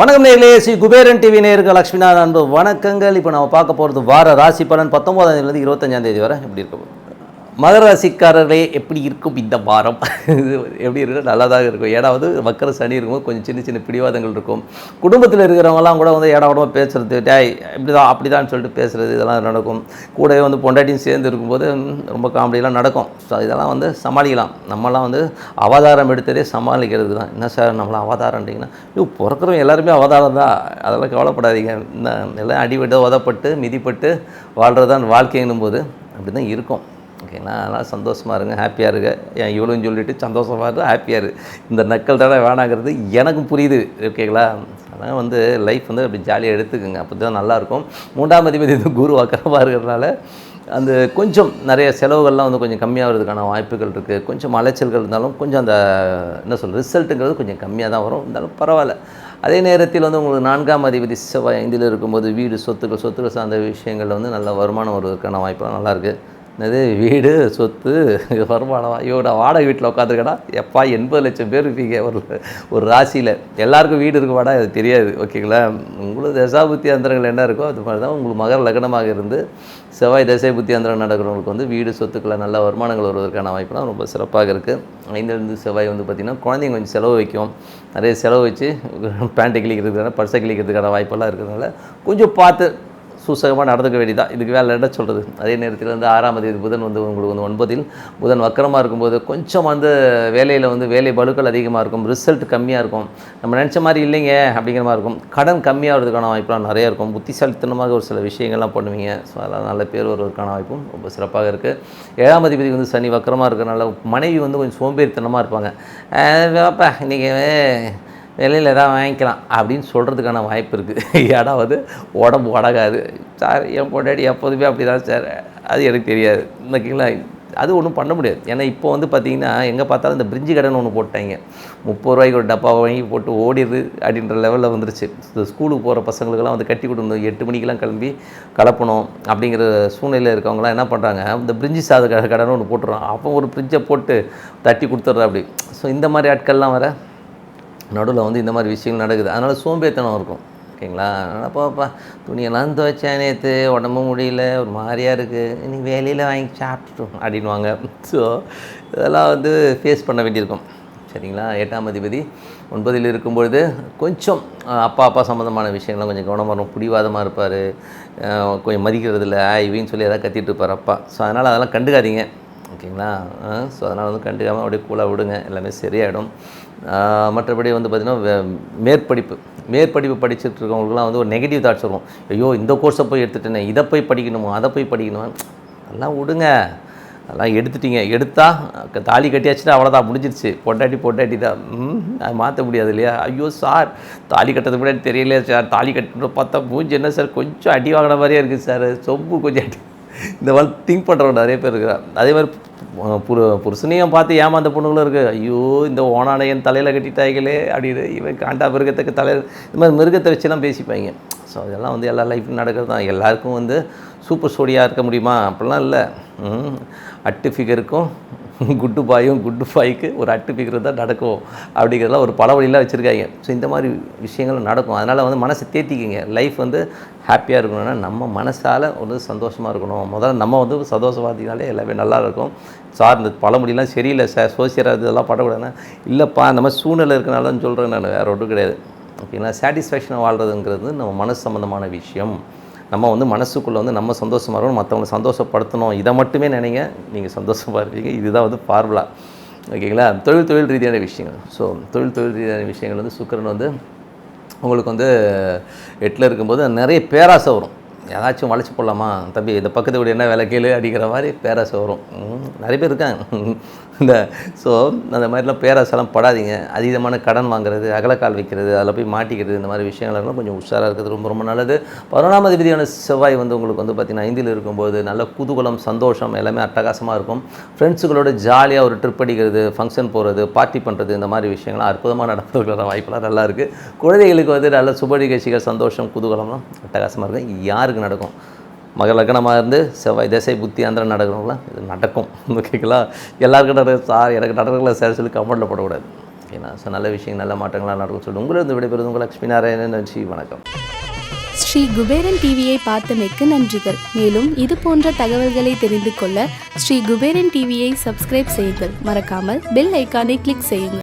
வணக்கம் நேர்களே ஸ்ரீ குபேரன் டிவி நேருக்கு லக்ஷ்மிநாதன் அன்பு வணக்கங்கள். இப்போ நம்ம பார்க்க போகிறது வார ராசி பலன் பத்தொம்போதாம் தேதியிலேருந்து இருபத்தஞ்சாம் தேதி வரை எப்படி இருக்க போகுது? மகர ராசிக்காரர்களே எப்படி இருக்கும் இந்த வாரம்? எப்படி இருக்கும் நல்லதாக இருக்கும். ஏடாவது மக்கர சனி இருக்கும்போது கொஞ்சம் சின்ன சின்ன பிடிவாதங்கள் இருக்கும். குடும்பத்தில் இருக்கிறவங்கலாம் கூட வந்து ஏடா உடம்பு பேசுகிறது டேய் இப்படி தான் அப்படி தான் சொல்லிட்டு பேசுகிறது இதெல்லாம் நடக்கும். கூடவே வந்து பொண்டாட்டியும் சேர்ந்து இருக்கும்போது ரொம்ப காமெடியெலாம் நடக்கும். ஸோ இதெல்லாம் வந்து சமாளிக்கலாம். நம்மலாம் வந்து அவதாரம் எடுத்ததே சமாளிக்கிறது தான். என்ன சார் நம்மளாம் அவதாரம்ன்றீங்கன்னா ஐயோ பிறக்கிறவங்க எல்லாருமே அவதாரம் தான். அதெல்லாம் கவலைப்படாதீங்க. இந்த எல்லாம் அடிபட்டு உதப்பட்டு மிதிப்பட்டு வாழ்கிறது தான் வாழ்க்கைன்னும் போது அப்படி தான் இருக்கும். ஓகேங்களா அதனால் சந்தோஷமாக இருங்க ஹாப்பியாக இருங்க. என் இவ்வளோன்னு சொல்லிவிட்டு சந்தோஷமாக இரு ஹாப்பியாக இரு. இந்த நக்கல் தடவை வேணாங்கிறது எனக்கும் புரியுது ஓகேங்களா? அதனால் வந்து லைஃப் வந்து அப்படி ஜாலியாக எடுத்துக்கோங்க அப்போ தான் நல்லாயிருக்கும். மூன்றாம் அதிபதி வந்து குரு அக்கரமாக இருக்கிறதுனால அந்த கொஞ்சம் நிறைய செலவுகள்லாம் வந்து கொஞ்சம் கம்மியாகிறதுக்கான வாய்ப்புகள் இருக்குது கொஞ்சம் அலைச்சல்கள் இருந்தாலும் கொஞ்சம் அந்த என்ன சொல்கிறது ரிசல்ட்டுங்கிறது கொஞ்சம் கம்மியாக தான் வரும். இருந்தாலும் பரவாயில்ல. அதே நேரத்தில் வந்து உங்களுக்கு நான்காம் அதிபதி செவ்வாய் ஐந்தில் இருக்கும்போது வீடு சொத்துக்கள் சொத்துக்கள் சார்ந்த விஷயங்களில் வந்து நல்ல வருமானம் வருவதற்கான வாய்ப்புலாம் நல்லாயிருக்கு என்னது வீடு சொத்து வருமானம் ஐயோ வாடகை வீட்டில் உட்காந்துருக்கடா எப்பா எண்பது லட்சம் பேர் இருப்பீங்க. ஒரு ஒரு ராசியில் எல்லாருக்கும் வீடு இருக்குமாடா அது தெரியாது. ஓகேங்களா? உங்களுக்கு தசாபுத்தி அந்தரங்கள் என்ன இருக்கோ அது மாதிரி தான் உங்களுக்கு மகர லக்னமாக இருந்து செவ்வாய் தசை புத்தி அந்தரம் நடக்கிறவங்களுக்கு வந்து வீடு சொத்துக்களை நல்ல வருமானங்கள் வருவதற்கான வாய்ப்புலாம் ரொம்ப சிறப்பாக இருக்குது ஐந்திலிருந்து செவ்வாய் வந்து பார்த்திங்கன்னா குழந்தைங்க கொஞ்சம் செலவு வைக்கும். நிறைய செலவு வச்சு பேண்ட்டை கிழிக்கிறதுக்கான பர்ஸை கிழிக்கிறதுக்கான வாய்ப்பெல்லாம் இருக்கிறதுனால கொஞ்சம் பார்த்து சூசகமாக நடந்துக்க வேண்டியதான் இதுக்கு வேலை என்ன சொல்கிறது அதே நேரத்தில் வந்து ஆறாம் தேதி புதன் வந்து உங்களுக்கு வந்து ஒன்பதில். புதன் வக்கரமாக இருக்கும்போது கொஞ்சம் வந்து வேலையில் வந்து வேலை பலுக்கள் அதிகமாக இருக்கும். ரிசல்ட் கம்மியாக இருக்கும். நம்ம நினச்ச மாதிரி இல்லைங்க அப்படிங்கிற மாதிரி இருக்கும். கடன் கம்மியாகிறதுக்கான வாய்ப்புலாம் நிறையா இருக்கும். புத்திசாலித்தனமாக ஒரு சில விஷயங்கள்லாம் பண்ணுவீங்க. ஸோ அதெல்லாம் நல்ல பேர் வருவதற்கான வாய்ப்பும் ரொம்ப சிறப்பாக இருக்குது ஏழாம் அதிபதி வந்து சனி வக்கரமாக இருக்கிறனால மனைவி வந்து கொஞ்சம் சோம்பேறித்தனமாக இருப்பாங்க. வேப்பா இன்றைக்கி வெளியில் எதாவது வாங்கிக்கலாம் அப்படின்னு சொல்கிறதுக்கான வாய்ப்பு இருக்குது ஏடாவது உடம்பு உடகாது சார் என் பொண்டாடி எப்போதுமே அப்படி தான் சார். அது எனக்கு தெரியாது. ஓகேங்களா அது ஒன்றும் பண்ண முடியாது. ஏன்னா இப்போ வந்து பார்த்திங்கன்னா எங்கே பார்த்தாலும் இந்த பிரிஞ்சு கடன் ஒன்று போட்டாங்க. முப்பது ரூபாய்க்கு ஒரு டப்பா வாங்கி போட்டு ஓடிடுது அப்படின்ற லெவலில் வந்துருச்சு. இந்த ஸ்கூலுக்கு போகிற பசங்களுக்கெல்லாம் வந்து கட்டி கொடுக்கணும். எட்டு மணிக்கெலாம் கிளம்பி கலப்பணும் அப்படிங்கிற சூழ்நிலையில் இருக்கவங்களாம் என்ன பண்ணுறாங்க இந்த பிரிஞ்சு சாத கடன் ஒன்று போட்டுறான் அப்போ ஒரு பிரிட்ஜை போட்டு தட்டி கொடுத்துட்றா அப்படி. ஸோ இந்த மாதிரி ஆட்கள்லாம் வர நடுவில் வந்து இந்த மாதிரி விஷயங்கள் நடக்குது. அதனால் சோம்பேத்தனம் இருக்கும். ஓகேங்களா? அதனால் போப்பா துணியெல்லாம் துவைச்சேன் நேற்று உடம்பு முடியல. ஒரு மாதிரியாக இருக்குது இன்றைக்கி வேலையில் வாங்கி சாப்பிட்டுட்டோம் அப்படின்வாங்க ஸோ இதெல்லாம் வந்து ஃபேஸ் பண்ண வேண்டியிருக்கும். சரிங்களா? எட்டாம் அதிபதி ஒன்பதில் இருக்கும்பொழுது கொஞ்சம் அப்பா அப்பா சம்மந்தமான விஷயங்கள்லாம் கொஞ்சம் கவனமாக இருக்கும். பிடிவாதமாக இருப்பார். கொஞ்சம் மதிக்கிறது இல்லை இவன்னு சொல்லி எதாவது கத்திட்டு இருப்பார் அப்பா. ஸோ அதனால் அதெல்லாம் கண்டுக்காதீங்க. ஓகேங்களா? ஸோ அதனால் வந்து கண்டிப்பாக அப்படியே கூலாக விடுங்க. எல்லாமே சரியாயிடும். மற்றபடி வந்து பார்த்திங்கன்னா மேற்படிப்பு. மேற்படிப்பு படிச்சுட்டு இருக்கவங்களுக்குலாம் வந்து ஒரு நெகட்டிவ் தாட்ஸ் வரும். ஐயோ இந்த கோர்ஸை போய் எடுத்துட்டேனே இதை போய் படிக்கணுமோ அதை போய் படிக்கணுமா? அதெல்லாம் விடுங்க. அதெல்லாம் எடுத்துட்டீங்க. எடுத்தால் தாலி கட்டியாச்சுன்னா அவ்வளோதான் முடிஞ்சிருச்சு. பொட்டாட்டி பொட்டாட்டி தான். ம், அது மாற்ற முடியாது இல்லையா? ஐயோ சார் தாலி கட்டுறதுக்கு முன்னாடி தெரியலையா சார்? தாலி கட்டணும் பார்த்தா மூஞ்சி என்ன சார்? கொஞ்சம் அடி வாங்கின மாதிரியே இருக்குது சார். சொம்பு கொஞ்சம் அடி இந்த மாதிரி திங்க் பண்ணுறவங்க நிறைய பேர் இருக்கிறாங்க. அதே மாதிரி புரு புருஷனையும் பார்த்து ஏமாந்த பொண்ணுங்களும் இருக்குது ஐயோ இந்த ஓனான என் தலையில் கட்டிட்டாய்களே அப்படின்னு இவன் காண்டா மிருகத்துக்கு தலையில் இந்த மாதிரி மிருகத்தை வச்சுலாம் பேசிப்பாங்க ஸோ அதெல்லாம் வந்து எல்லா லைஃப்லையும் நடக்கிறது தான் எல்லாருக்கும் வந்து சூப்பர் ஸ்டோடியாக இருக்க முடியுமா? அப்படிலாம் இல்லை. அட்டு ஃபிகருக்கும் குட்டு பாயும் குட்டு பாய்க்கு ஒரு அட்டு ஃபிகர் தான் நடக்கும். அப்படிங்கிறதெல்லாம் ஒரு பழவழிலாம் வச்சுருக்காங்க. ஸோ இந்த மாதிரி விஷயங்கள் நடக்கும். அதனால் வந்து மனசை தேத்திக்கிங்க. லைஃப் வந்து ஹாப்பியாக இருக்கணும்னா நம்ம மனசால் வந்து சந்தோஷமாக இருக்கணும். முதல்ல நம்ம வந்து சந்தோஷவாதினாலே எல்லாமே நல்லாயிருக்கும் சார் இந்த பழமொழிலாம் சரியில்லை சார் சோசியராக இதெல்லாம் படக்கூடாதுன்னா இல்லைப்பா அந்த மாதிரி சூழ்நிலை இருக்கனால தான் சொல்கிறேன் நான். வேறு ஒன்றும் கிடையாது. ஓகேங்களா சாட்டிஸ்ஃபேக்ஷனாக வாழ்கிறதுங்கிறது நம்ம மனசு சம்மந்தமான விஷயம். நம்ம வந்து மனசுக்குள்ளே வந்து நம்ம சந்தோஷமாக இருக்கணும் மற்றவங்களை சந்தோஷப்படுத்தணும். இதை மட்டுமே நினைங்க. நீங்கள் சந்தோஷமாக இருப்பீங்க. இதுதான் வந்து ஃபார்முலா ஓகேங்களா? தொழில் தொழில் ரீதியான விஷயங்கள். ஸோ தொழில் தொழில் ரீதியான விஷயங்கள் வந்து சுக்கரன் வந்து உங்களுக்கு வந்து எட்டில் இருக்கும்போது நிறைய பேராசை வரும். ஏதாச்சும் வளைச்சி போடலாமா? தம்பி இந்த பக்கத்து வீடு என்ன வேலை கீழே அடிக்கிற மாதிரி பேராசை வரும். நிறைய பேர் இருக்காங்க. இந்த ஸோ அந்த மாதிரிலாம் பேராசெல்லாம் படாதீங்க. அதிகமான கடன் வாங்குறது அகலக்கால் வைக்கிறது அதில் போய் மாட்டிக்கிறது இந்த மாதிரி விஷயங்கள்லாம் கொஞ்சம் உஷாராக இருக்கிறது ரொம்ப ரொம்ப நல்லது. பதினொன்றாம் அதிபதியான செவ்வாய் வந்து உங்களுக்கு வந்து பார்த்திங்கன்னா ஐந்தில் இருக்கும்போது நல்ல குதூகலம் சந்தோஷம் எல்லாமே அட்டகாசமாக இருக்கும். ஃப்ரெண்ட்ஸுகளோட ஜாலியாக ஒரு ட்ரிப் அடிக்கிறது ஃபங்க்ஷன் போகிறது பார்ட்டி பண்ணுறது இந்த மாதிரி விஷயங்கள்லாம் அற்புதமாக நடப்பதற்கான வாய்ப்பெல்லாம் நல்லா இருக்குது குழந்தைகளுக்கு வந்து நல்ல சுப நிகழ்ச்சிகள் சந்தோஷம் குதூகலம்லாம் அட்டகாசமாக இருக்கும். யார் யாருக்கு நடக்கும். மகர லக்னமாக இருந்து செவ்வாய் திசை புத்தி அந்த நடக்கணும்லாம் இது நடக்கும். ஓகேங்களா எல்லாருக்கும் நடக்க சார் எனக்கு நடக்கல சார் சொல்லி கமெண்டில் போடக்கூடாது. ஓகேங்களா ஸோ நல்ல விஷயம் நல்ல மாற்றங்களாக நடக்கும் சொல்லி உங்களிருந்து விடைபெறுது உங்கள் லக்ஷ்மி நாராயணன் நன்றி வணக்கம். ஸ்ரீ குபேரன் டிவியை பார்த்தமைக்கு நன்றிகள். மேலும் இது போன்ற தகவல்களை தெரிந்து கொள்ள ஸ்ரீ குபேரன் டிவியை சப்ஸ்கிரைப் செய்யுங்கள். மறக்காமல் பெல் ஐக்கானை கிளிக் செய்யுங்கள்.